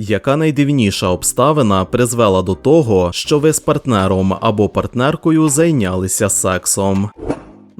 Яка найдивніша обставина призвела до того, що ви з партнером або партнеркою зайнялися сексом?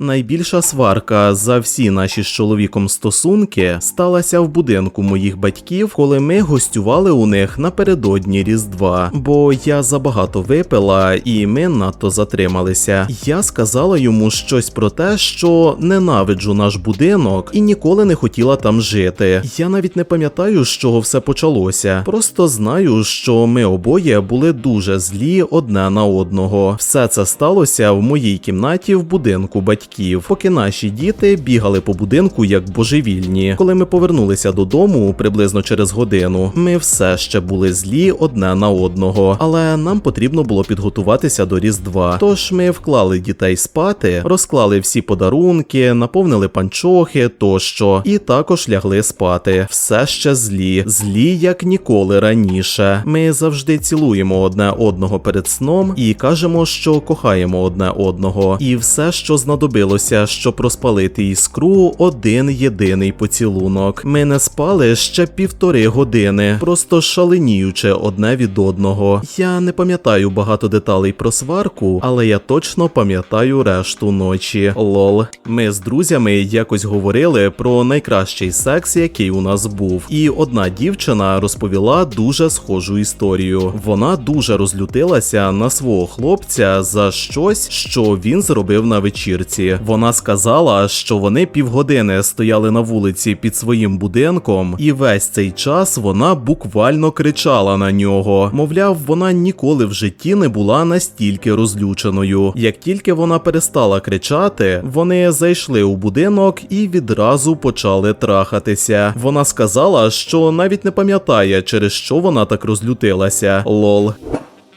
Найбільша сварка за всі наші з чоловіком стосунки сталася в будинку моїх батьків, коли ми гостювали у них напередодні Різдва. Бо я забагато випила і ми надто затрималися. Я сказала йому щось про те, що ненавиджу наш будинок і ніколи не хотіла там жити. Я навіть не пам'ятаю, з чого все почалося. Просто знаю, що ми обоє були дуже злі одне на одного. Все це сталося в моїй кімнаті в будинку батьків батьків, поки наші діти бігали по будинку як божевільні. Коли ми повернулися додому приблизно через годину, ми все ще були злі одне на одного, але нам потрібно було підготуватися до Різдва. Тож ми вклали дітей спати, розклали всі подарунки, наповнили панчохи тощо, і також лягли спати. Все ще злі, злі як ніколи раніше. Ми завжди цілуємо одне одного перед сном і кажемо, що кохаємо одне одного, і все, що знадобилося знадобилося, щоб розпалити іскру один єдиний поцілунок. Ми не спали ще півтори години, просто шаленіючи одне від одного. Я не пам'ятаю багато деталей про сварку, але я точно пам'ятаю решту ночі. Лол. Ми з друзями якось говорили про найкращий секс, який у нас був. І одна дівчина розповіла дуже схожу історію. Вона дуже розлютилася на свого хлопця за щось, що він зробив на вечірці. Вона сказала, що вони півгодини стояли на вулиці під своїм будинком, і весь цей час вона буквально кричала на нього. Мовляв, вона ніколи в житті не була настільки розлюченою. Як тільки вона перестала кричати, вони зайшли у будинок і відразу почали трахатися. Вона сказала, що навіть не пам'ятає, через що вона так розлютилася. Лол.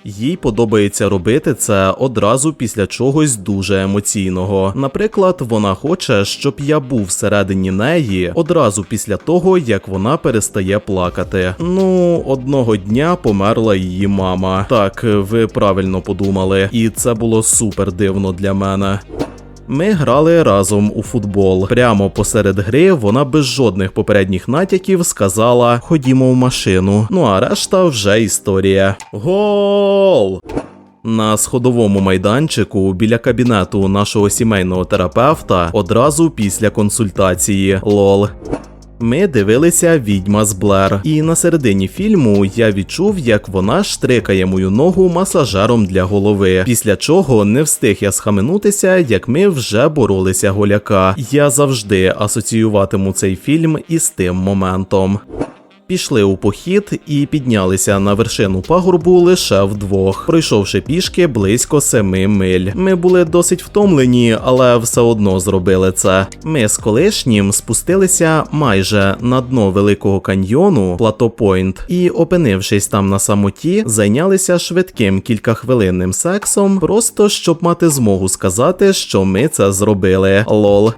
Їй подобається робити це одразу після чогось дуже емоційного. Наприклад, вона хоче, щоб я був всередині неї одразу після того, як вона перестає плакати. Ну, одного дня померла її мама. Так, ви правильно подумали, і це було супер дивно для мене. Ми грали разом у футбол. Прямо посеред гри вона без жодних попередніх натяків сказала: Ходімо в машину. Ну а решта вже історія. Гол! На сходовому майданчику біля кабінету нашого сімейного терапевта одразу після консультації лол. Ми дивилися відьма з Блер, і на середині фільму я відчув, як вона штрикає мою ногу масажером для голови. Після чого не встиг я схаменутися, як ми вже боролися голяка. Я завжди асоціюватиму цей фільм із тим моментом пішли у похід і піднялися на вершину пагорбу лише вдвох, пройшовши пішки близько семи миль. Ми були досить втомлені, але все одно зробили це. Ми з колишнім спустилися майже на дно великого каньйону Плато Пойнт і, опинившись там на самоті, зайнялися швидким кількахвилинним сексом, просто щоб мати змогу сказати, що ми це зробили. Лол.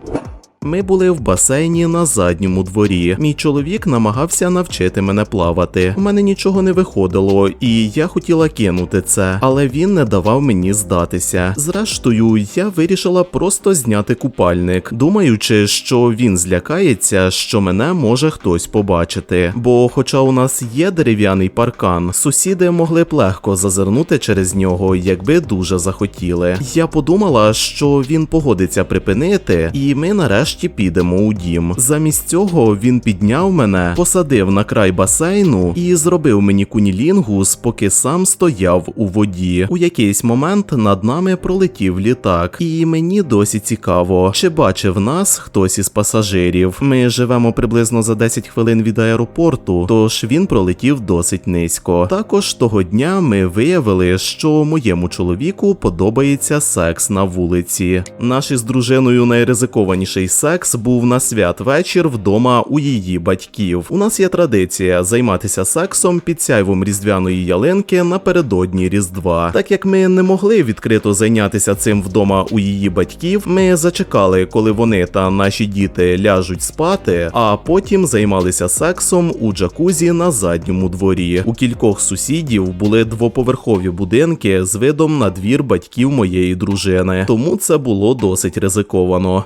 Ми були в басейні на задньому дворі. Мій чоловік намагався навчити мене плавати. У мене нічого не виходило, і я хотіла кинути це, але він не давав мені здатися. Зрештою, я вирішила просто зняти купальник, думаючи, що він злякається, що мене може хтось побачити. Бо, хоча у нас є дерев'яний паркан, сусіди могли б легко зазирнути через нього, якби дуже захотіли. Я подумала, що він погодиться припинити, і ми нарешті нарешті підемо у дім. Замість цього він підняв мене, посадив на край басейну і зробив мені кунілінгус, поки сам стояв у воді. У якийсь момент над нами пролетів літак, і мені досі цікаво, чи бачив нас хтось із пасажирів. Ми живемо приблизно за 10 хвилин від аеропорту, тож він пролетів досить низько. Також того дня ми виявили, що моєму чоловіку подобається секс на вулиці. Наш із дружиною найризикованіший секс був на святвечір вдома у її батьків. У нас є традиція займатися сексом під сяйвом різдвяної ялинки напередодні Різдва. Так як ми не могли відкрито зайнятися цим вдома у її батьків, ми зачекали, коли вони та наші діти ляжуть спати, а потім займалися сексом у джакузі на задньому дворі. У кількох сусідів були двоповерхові будинки з видом на двір батьків моєї дружини, тому це було досить ризиковано.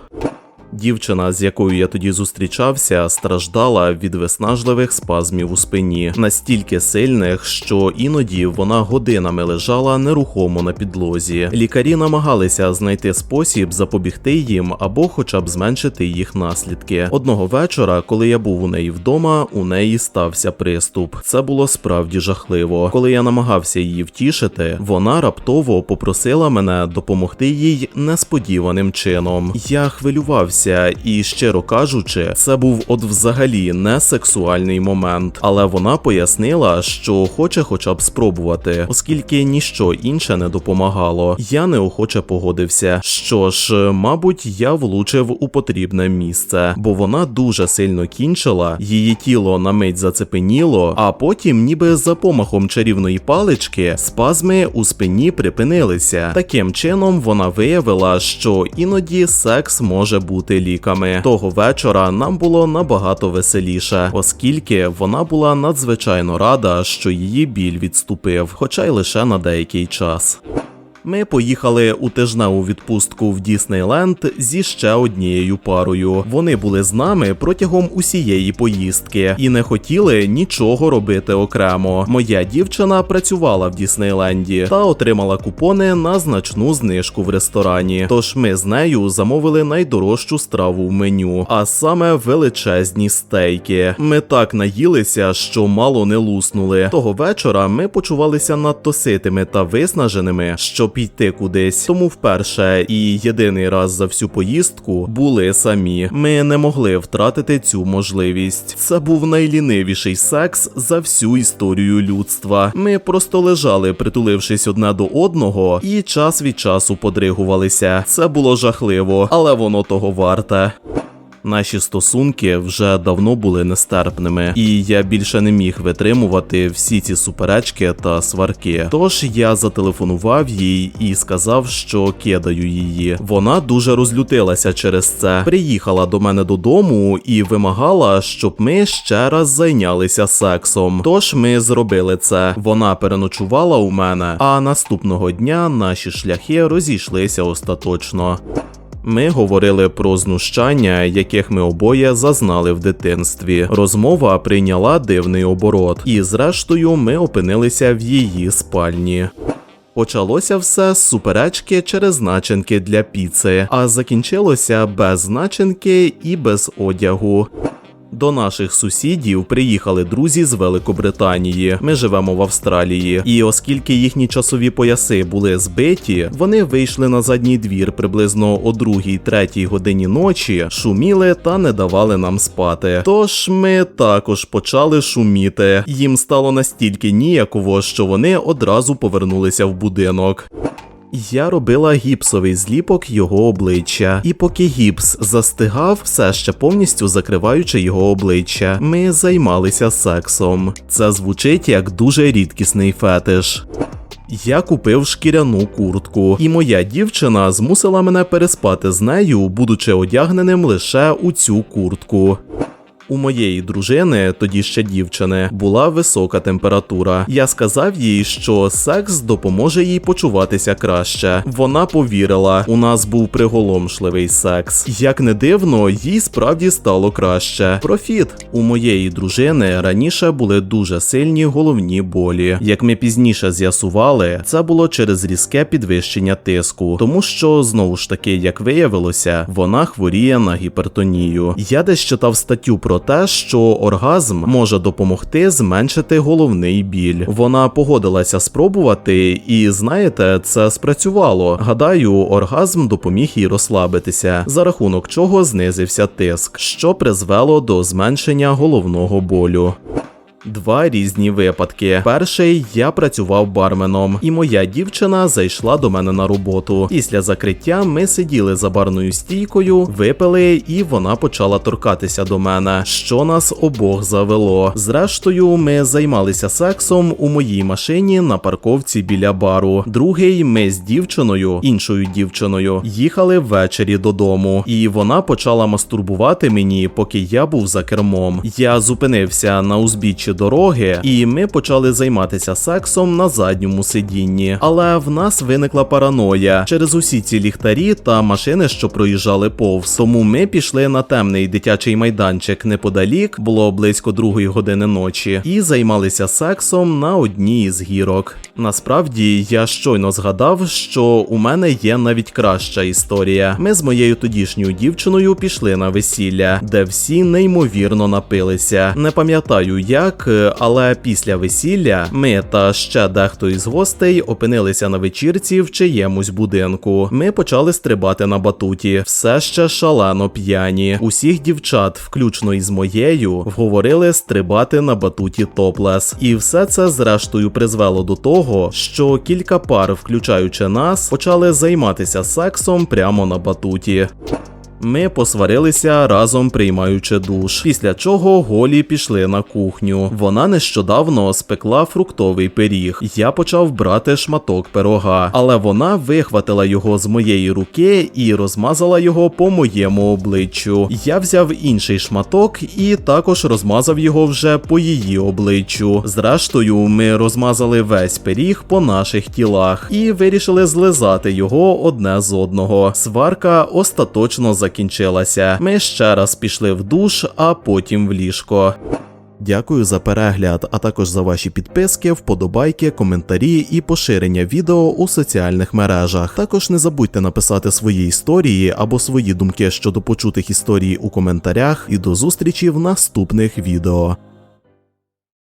Дівчина, з якою я тоді зустрічався, страждала від виснажливих спазмів у спині, настільки сильних, що іноді вона годинами лежала нерухомо на підлозі. Лікарі намагалися знайти спосіб запобігти їм або хоча б зменшити їх наслідки. Одного вечора, коли я був у неї вдома, у неї стався приступ. Це було справді жахливо. Коли я намагався її втішити, вона раптово попросила мене допомогти їй несподіваним чином. Я хвилювався і, щиро кажучи, це був от взагалі не сексуальний момент, але вона пояснила, що хоче хоча б спробувати, оскільки ніщо інше не допомагало. Я неохоче погодився. Що ж, мабуть, я влучив у потрібне місце, бо вона дуже сильно кінчила, її тіло на мить зацепеніло, а потім, ніби за помахом чарівної палички, спазми у спині припинилися. Таким чином вона виявила, що іноді секс може бути ліками. Того вечора нам було набагато веселіше, оскільки вона була надзвичайно рада, що її біль відступив, хоча й лише на деякий час. Ми поїхали у тижневу відпустку в Діснейленд зі ще однією парою. Вони були з нами протягом усієї поїздки і не хотіли нічого робити окремо. Моя дівчина працювала в Діснейленді та отримала купони на значну знижку в ресторані. Тож ми з нею замовили найдорожчу страву в меню, а саме величезні стейки. Ми так наїлися, що мало не луснули. Того вечора ми почувалися надто ситими та виснаженими, щоб піти кудись. Тому вперше і єдиний раз за всю поїздку були самі. Ми не могли втратити цю можливість. Це був найлінивіший секс за всю історію людства. Ми просто лежали, притулившись одне до одного, і час від часу подригувалися. Це було жахливо, але воно того варте. Наші стосунки вже давно були нестерпними, і я більше не міг витримувати всі ці суперечки та сварки. Тож я зателефонував їй і сказав, що кидаю її. Вона дуже розлютилася через це. Приїхала до мене додому і вимагала, щоб ми ще раз зайнялися сексом. Тож ми зробили це. Вона переночувала у мене, а наступного дня наші шляхи розійшлися остаточно. Ми говорили про знущання, яких ми обоє зазнали в дитинстві. Розмова прийняла дивний оборот, і зрештою ми опинилися в її спальні. Почалося все з суперечки через начинки для піци, а закінчилося без начинки і без одягу. До наших сусідів приїхали друзі з Великобританії. Ми живемо в Австралії, і оскільки їхні часові пояси були збиті, вони вийшли на задній двір приблизно о 2-3 годині ночі, шуміли та не давали нам спати. Тож ми також почали шуміти. Їм стало настільки ніяково, що вони одразу повернулися в будинок. Я робила гіпсовий зліпок його обличчя, і поки гіпс застигав, все ще повністю закриваючи його обличчя, ми займалися сексом. Це звучить як дуже рідкісний фетиш. Я купив шкіряну куртку, і моя дівчина змусила мене переспати з нею, будучи одягненим лише у цю куртку. У моєї дружини, тоді ще дівчини, була висока температура. Я сказав їй, що секс допоможе їй почуватися краще. Вона повірила, у нас був приголомшливий секс. Як не дивно, їй справді стало краще. Профіт у моєї дружини раніше були дуже сильні головні болі. Як ми пізніше з'ясували, це було через різке підвищення тиску, тому що знову ж таки, як виявилося, вона хворіє на гіпертонію. Я десь читав статтю про те, що оргазм може допомогти зменшити головний біль. Вона погодилася спробувати, і знаєте, це спрацювало. Гадаю, оргазм допоміг їй розслабитися, за рахунок чого знизився тиск, що призвело до зменшення головного болю. Два різні випадки. Перший я працював барменом, і моя дівчина зайшла до мене на роботу. Після закриття ми сиділи за барною стійкою, випили, і вона почала торкатися до мене, що нас обох завело. Зрештою, ми займалися сексом у моїй машині на парковці біля бару. Другий ми з дівчиною, іншою дівчиною, їхали ввечері додому, і вона почала мастурбувати мені, поки я був за кермом. Я зупинився на узбіччі наші дороги, і ми почали займатися сексом на задньому сидінні. Але в нас виникла параноя через усі ці ліхтарі та машини, що проїжджали повз. Тому ми пішли на темний дитячий майданчик неподалік, було близько другої години ночі, і займалися сексом на одній із гірок. Насправді я щойно згадав, що у мене є навіть краща історія. Ми з моєю тодішньою дівчиною пішли на весілля, де всі неймовірно напилися. Не пам'ятаю як, е, але після весілля ми та ще дехто із гостей опинилися на вечірці в чиємусь будинку. Ми почали стрибати на батуті, все ще шалено п'яні. Усіх дівчат, включно із моєю, вговорили стрибати на батуті топлес. І все це зрештою призвело до того, що кілька пар, включаючи нас, почали займатися сексом прямо на батуті. Ми посварилися разом приймаючи душ, після чого голі пішли на кухню. Вона нещодавно спекла фруктовий пиріг. Я почав брати шматок пирога, але вона вихватила його з моєї руки і розмазала його по моєму обличчю. Я взяв інший шматок і також розмазав його вже по її обличчю. Зрештою, ми розмазали весь пиріг по наших тілах і вирішили злизати його одне з одного. Сварка остаточно закінчилася. Ми ще раз пішли в душ, а потім в ліжко. Дякую за перегляд, а також за ваші підписки, вподобайки, коментарі і поширення відео у соціальних мережах. Також не забудьте написати свої історії або свої думки щодо почутих історій у коментарях. І до зустрічі в наступних відео.